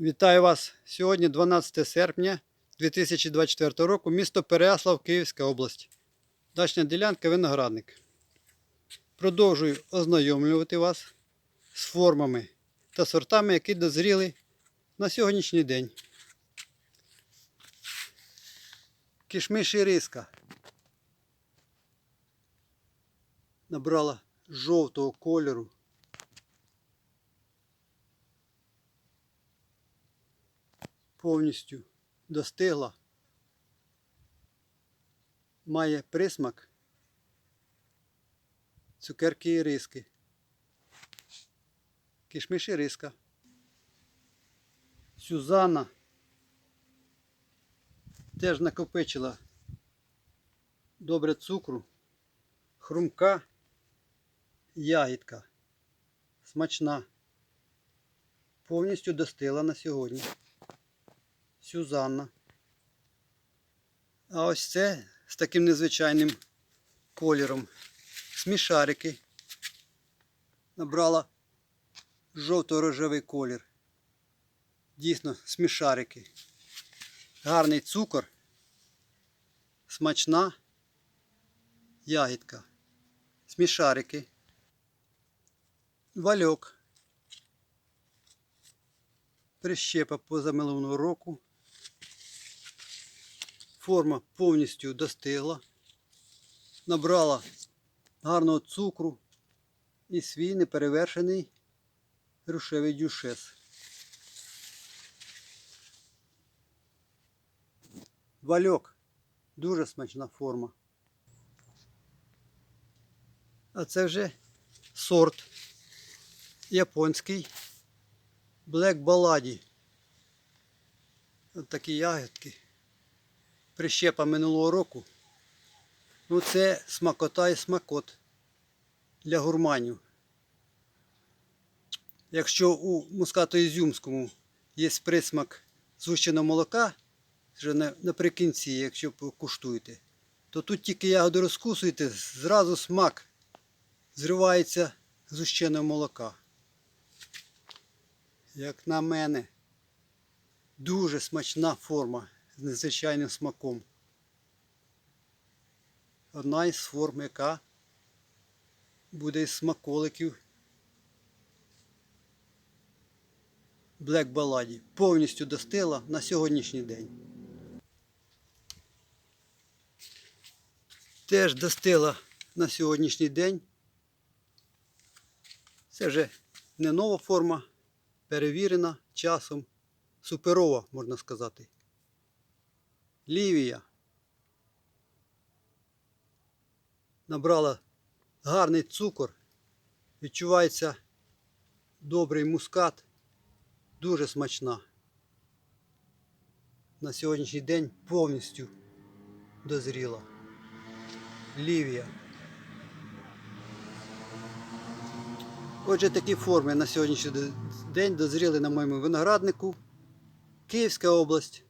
Вітаю вас! Сьогодні 12 серпня 2024 року, місто Переяслав, Київська область. Дачна ділянка виноградник. Продовжую ознайомлювати вас з формами та сортами, які дозріли на сьогоднішній день. Кишмиш і риска набрала жовтого кольору. Повністю достигла, має присмак цукерки і риски. Кишмиш і риска. Сюзанна теж накопичила добре цукру, хрумка, ягідка, смачна, повністю достигла на сьогодні. Сюзанна. А ось це з таким незвичайним кольором. Смішарики. Набрала жовто-рожевий колір. Дійсно, смішарики. Гарний цукор. Смачна ягідка. Смішарики. Вальок. Прищепа позаминулого року. Форма повністю достигла. Набрала гарного цукру і свій неперевершений рушевий дюшес. Вальок. Дуже смачна форма. А це вже сорт японський Black Баладі. Ось такі ягодки. Прищепа минулого року. Ну це смакота і смакот для гурманів. Якщо у мускато-ізюмському є присмак згущеного молока, вже наприкінці, якщо куштуєте, то тут тільки ягоди розкусуєте, зразу смак зривається з згущеного молока. Як на мене, дуже смачна форма з незвичайним смаком. Одна із форм, яка буде із смаколиків Black Баладі. Повністю достигла на сьогоднішній день. Теж достигла на сьогоднішній день. Це вже не нова форма, перевірена часом, суперова, можна сказати. Лівія набрала гарний цукор, відчувається добрий мускат, дуже смачна. На сьогоднішній день повністю дозріла. Лівія. Отже, такі форми на сьогоднішній день дозріли на моєму винограднику. Київська область.